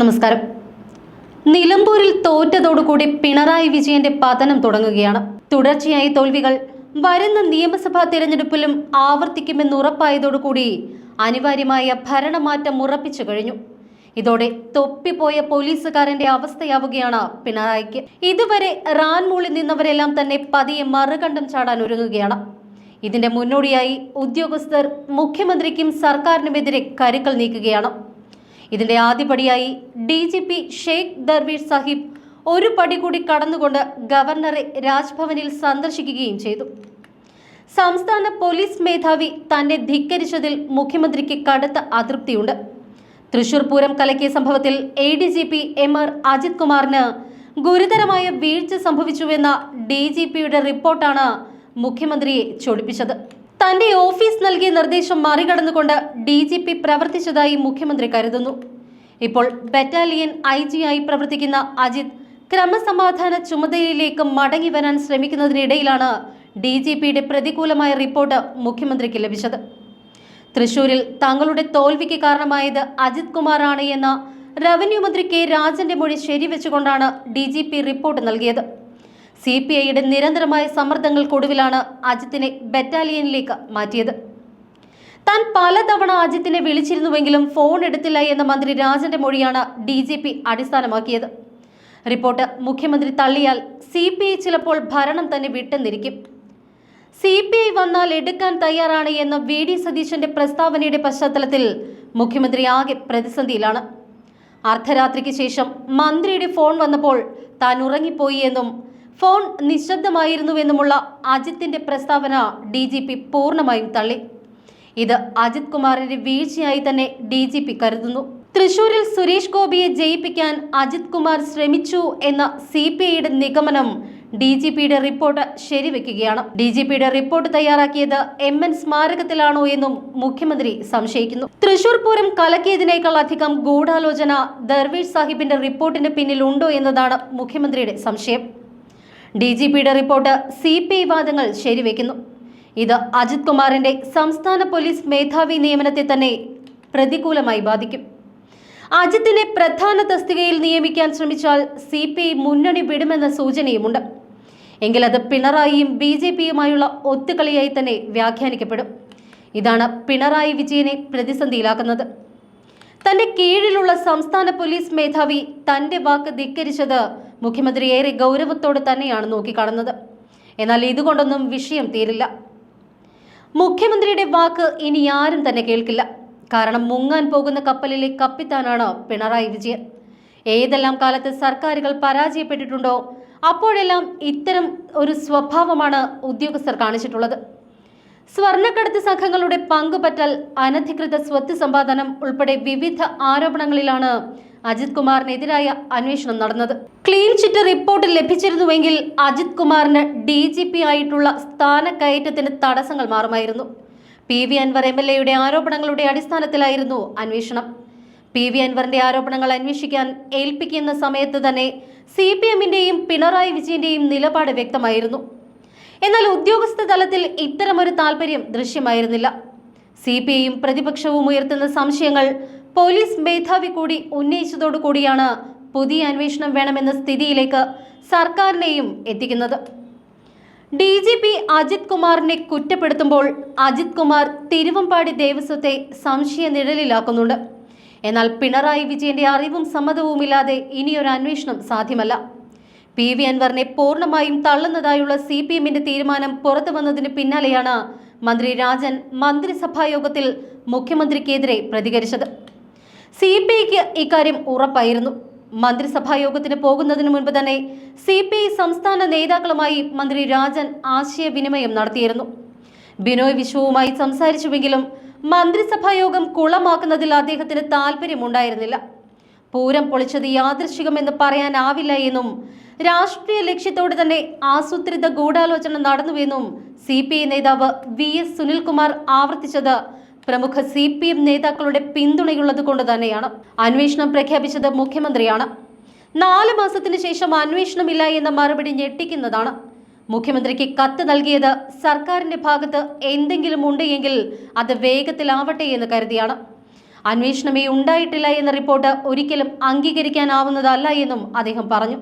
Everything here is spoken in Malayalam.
നമസ്കാരം. നിലമ്പൂരിൽ തോറ്റതോടുകൂടി പിണറായി വിജയന്റെ പതനം തുടങ്ങുകയാണ്. തുടർച്ചയായി തോൽവികൾ വരുന്ന നിയമസഭാ തിരഞ്ഞെടുപ്പിലും ആവർത്തിക്കുമെന്ന് ഉറപ്പായതോടുകൂടി അനിവാര്യമായ ഭരണമാറ്റം ഉറപ്പിച്ചു കഴിഞ്ഞു. ഇതോടെ തൊപ്പിപ്പോയ പോലീസുകാരന്റെ അവസ്ഥയാവുകയാണ് പിണറായിക്ക്. ഇതുവരെ റാൻമൂളിൽ നിന്നവരെല്ലാം തന്നെ പതിയെ മറുകണ്ഠം ചാടാൻ ഒരുങ്ങുകയാണ്. ഇതിന്റെ മുന്നോടിയായി ഉദ്യോഗസ്ഥർ മുഖ്യമന്ത്രിക്കും സർക്കാരിനുമെതിരെ കരുക്കൾ നീക്കുകയാണ്. ഇതിന്റെ ആദ്യപടിയായി D G P Sheikh Darvesh Sahib ഒരു പടി കൂടി കടന്നുകൊണ്ട് ഗവർണറെ രാജ്ഭവനിൽ സന്ദർശിക്കുകയും ചെയ്തു. സംസ്ഥാന പോലീസ് മേധാവി തന്നെ ധിക്കരിച്ചതിൽ മുഖ്യമന്ത്രിക്ക് കടുത്ത അതൃപ്തിയുണ്ട്. തൃശൂർ പൂരം കലക്കിയ സംഭവത്തിൽ A D G P M R Ajith കുമാറിന് ഗുരുതരമായ വീഴ്ച സംഭവിച്ചുവെന്ന ഡി ജി പിയുടെ റിപ്പോർട്ടാണ് മുഖ്യമന്ത്രിയെ ചൊടിപ്പിച്ചത്. തന്റെ ഓഫീസ് നൽകിയ നിർദ്ദേശം മറികടന്നുകൊണ്ട് ഡി ജി പി പ്രവർത്തിച്ചതായി മുഖ്യമന്ത്രി കരുതുന്നു. ഇപ്പോൾ ബറ്റാലിയൻ ഐ ജി ആയി പ്രവർത്തിക്കുന്ന അജിത് ക്രമസമാധാന ചുമതലയിലേക്ക് മടങ്ങി വരാൻ ശ്രമിക്കുന്നതിനിടയിലാണ് ഡി ജി പിയുടെ പ്രതികൂലമായ റിപ്പോർട്ട് മുഖ്യമന്ത്രിക്ക് ലഭിച്ചത്. തൃശൂരിൽ തങ്ങളുടെ തോൽവിക്ക് കാരണമായത് അജിത് കുമാറാണ് എന്ന റവന്യൂ മന്ത്രി കെ രാജന്റെ മൊഴി ശരിവെച്ചുകൊണ്ടാണ് ഡി ജി പി റിപ്പോർട്ട് നൽകിയത്. സി പി ഐയുടെ നിരന്തരമായ സമ്മർദ്ദങ്ങൾക്കൊടുവിലാണ് അജിത്തിനെ ബറ്റാലിയനിലേക്ക് മാറ്റിയത്. താൻ പലതവണ അജിത്തിനെ വിളിച്ചിരുന്നുവെങ്കിലും ഫോൺ എടുത്തില്ല എന്ന മന്ത്രി രാജന്റെ മൊഴിയാണ് ഡി ജി പി അടിസ്ഥാനമാക്കിയത്. റിപ്പോർട്ട് മുഖ്യമന്ത്രി തള്ളിയാൽ സി പി ഐ ചിലപ്പോൾ ഭരണം തന്നെ വിട്ടെന്നിരിക്കും. സി പി ഐ വന്നാൽ എടുക്കാൻ തയ്യാറാണ് എന്ന വി ഡി സതീശന്റെ പ്രസ്താവനയുടെ പശ്ചാത്തലത്തിൽ മുഖ്യമന്ത്രി ആകെ പ്രതിസന്ധിയിലാണ്. അർദ്ധരാത്രിക്ക് ശേഷം മന്ത്രിയുടെ ഫോൺ വന്നപ്പോൾ താൻ ഉറങ്ങിപ്പോയി എന്നും ഫോൺ നിശബ്ദമായിരുന്നുവെന്നുമുള്ള അജിത്തിന്റെ പ്രസ്താവന ഡി ജി പി പൂർണമായും തള്ളി. ഇത് അജിത് കുമാറിന്റെ വീഴ്ചയായി തന്നെ ഡി ജി പി കരുതുന്നു. തൃശൂരിൽ സുരേഷ് ഗോപിയെ ജയിപ്പിക്കാൻ അജിത് കുമാർ ശ്രമിച്ചു എന്ന സി പി ഐയുടെ നിഗമനം ഡി ജി പിയുടെ റിപ്പോർട്ട് ശരിവെക്കുകയാണ്. ഡി ജി പിയുടെ റിപ്പോർട്ട് തയ്യാറാക്കിയത് എം എൻ സ്മാരകത്തിലാണോ എന്നും മുഖ്യമന്ത്രി സംശയിക്കുന്നു. തൃശൂർ പൂരം കലക്കിയതിനേക്കാൾ അധികം ഗൂഢാലോചന ദർവീഷ് സാഹിബിന്റെ റിപ്പോർട്ടിന് പിന്നിലുണ്ടോ എന്നതാണ് മുഖ്യമന്ത്രിയുടെ സംശയം. ഡി ജി പിയുടെ റിപ്പോർട്ട് സി പി ഐ വാദങ്ങൾ ശരിവെക്കുന്നു. ഇത് അജിത് കുമാറിന്റെ സംസ്ഥാന പോലീസ് മേധാവി നിയമനത്തെ തന്നെ പ്രതികൂലമായി ബാധിക്കും. അജിത്തിനെ പ്രധാന തസ്തികയിൽ നിയമിക്കാൻ ശ്രമിച്ചാൽ സി പി ഐ മുന്നണി വിടുമെന്ന സൂചനയുമുണ്ട്. എങ്കിൽ അത് പിണറായിയും ബി ജെ പിയുമായുള്ള ഒത്തുകളിയായി തന്നെ വ്യാഖ്യാനിക്കപ്പെടും. ഇതാണ് പിണറായി വിജയനെ പ്രതിസന്ധിയിലാക്കുന്നത്. തന്റെ കീഴിലുള്ള സംസ്ഥാന പോലീസ് മേധാവി തന്റെ വാക്ക് ധിക്കരിച്ചത് മുഖ്യമന്ത്രി ഏറെ ഗൗരവത്തോടെ തന്നെയാണ് നോക്കിക്കാണുന്നത്. എന്നാൽ ഇതുകൊണ്ടൊന്നും വിഷയം തീരില്ല. മുഖ്യമന്ത്രിയുടെ വാക്ക് ഇനി ആരും തന്നെ കേൾക്കില്ല. കാരണം മുങ്ങാൻ പോകുന്ന കപ്പലിലെ കപ്പിത്താനാണ് പിണറായി വിജയൻ. ഏതെല്ലാം കാലത്ത് സർക്കാരുകൾ പരാജയപ്പെട്ടിട്ടുണ്ടോ അപ്പോഴെല്ലാം ഇത്തരം ഒരു സ്വഭാവമാണ് ഉദ്യോഗസ്ഥർ കാണിച്ചിട്ടുള്ളത്. സ്വർണക്കടത്ത് സംഘങ്ങളുടെ പങ്കുപറ്റൽ അനധികൃത സ്വത്ത് സമ്പാദനം ഉൾപ്പെടെ വിവിധ ആരോപണങ്ങളിലാണ് അജിത് കുമാറിനെതിരായ അന്വേഷണം നടന്നത്. ക്ലീൻ ചിറ്റ് റിപ്പോർട്ട് ലഭിച്ചിരുന്നുവെങ്കിൽ അജിത് കുമാറിന് ഡി ജി പി ആയിട്ടുള്ള സ്ഥാനക്കയറ്റത്തിന് തടസ്സങ്ങൾ മാറുമായിരുന്നു. P V Anwar M L എയുടെ ആരോപണങ്ങളുടെ അടിസ്ഥാനത്തിലായിരുന്നു അന്വേഷണം. പി വി അൻവറിന്റെ ആരോപണങ്ങൾ അന്വേഷിക്കാൻ ഏൽപ്പിക്കുന്ന സമയത്ത് തന്നെ സി പി എമ്മിന്റെയും പിണറായി വിജയന്റെയും നിലപാട് വ്യക്തമായിരുന്നു. എന്നാൽ ഉദ്യോഗസ്ഥ തലത്തിൽ ഇത്തരമൊരു താല്പര്യം ദൃശ്യമായിരുന്നില്ല. സി പി ഐയും പ്രതിപക്ഷവും ഉയർത്തുന്ന സംശയങ്ങൾ പോലീസ് മേധാവി കൂടി ഉന്നയിച്ചതോടുകൂടിയാണ് പുതിയ അന്വേഷണം വേണമെന്ന സ്ഥിതിയിലേക്ക് സർക്കാരിനെയും എത്തിക്കുന്നത്. ഡി ജി പി അജിത് കുമാറിനെ കുറ്റപ്പെടുത്തുമ്പോൾ അജിത് കുമാർ തിരുവമ്പാടി ദേവസ്വത്തെ സംശയ നിഴലിലാക്കുന്നുണ്ട്. എന്നാൽ പിണറായി വിജയന്റെ അറിവും സമ്മതവുമില്ലാതെ ഇനിയൊരു അന്വേഷണം സാധ്യമല്ല. പി വി അൻവറിനെ പൂർണമായും തള്ളുന്നതായുള്ള സി പി എമ്മിന്റെ തീരുമാനം പുറത്തു വന്നതിന് പിന്നാലെയാണ് മന്ത്രി രാജൻ മന്ത്രിസഭാ യോഗത്തിൽ മുഖ്യമന്ത്രിക്കെതിരെ പ്രതികരിച്ചത്. സി പി ഐക്ക് ഇക്കാര്യം ഉറപ്പായിരുന്നു. മന്ത്രിസഭാ യോഗത്തിന് പോകുന്നതിന് മുൻപ് തന്നെ സി പി ഐ സംസ്ഥാന നേതാക്കളുമായി മന്ത്രി രാജൻ ആശയവിനിമയം നടത്തിയിരുന്നു. ബിനോയ് വിശ്വവുമായി സംസാരിച്ചുവെങ്കിലും മന്ത്രിസഭാ യോഗം കുളമാക്കുന്നതിൽ അദ്ദേഹത്തിന് താല്പര്യമുണ്ടായിരുന്നില്ല പൂരം പൊളിച്ചത് യാദൃശികമെന്ന് പറയാനാവില്ല എന്നും രാഷ്ട്രീയ ലക്ഷ്യത്തോടെ തന്നെ ആസൂത്രിത ഗൂഢാലോചന നടന്നുവെന്നും സി പി ഐ നേതാവ് വി എസ് സുനിൽകുമാർ ആവർത്തിച്ചത് പ്രമുഖ സി പി എം നേതാക്കളുടെ പിന്തുണയുള്ളത് കൊണ്ട് തന്നെയാണ് അന്വേഷണം പ്രഖ്യാപിച്ചത് മുഖ്യമന്ത്രിയാണ്. നാല് മാസത്തിന് ശേഷം അന്വേഷണമില്ല എന്ന മറുപടി ഞെട്ടിക്കുന്നതാണ്. മുഖ്യമന്ത്രിക്ക് കത്ത് നൽകിയത് സർക്കാരിന്റെ ഭാഗത്ത് എന്തെങ്കിലും ഉണ്ട് എങ്കിൽ അത് വേഗത്തിലാവട്ടെ എന്ന് കരുതിയാണ്. അന്വേഷണമേ ഉണ്ടായിട്ടില്ല എന്ന റിപ്പോർട്ട് ഒരിക്കലും അംഗീകരിക്കാനാവുന്നതല്ല എന്നും അദ്ദേഹം പറഞ്ഞു.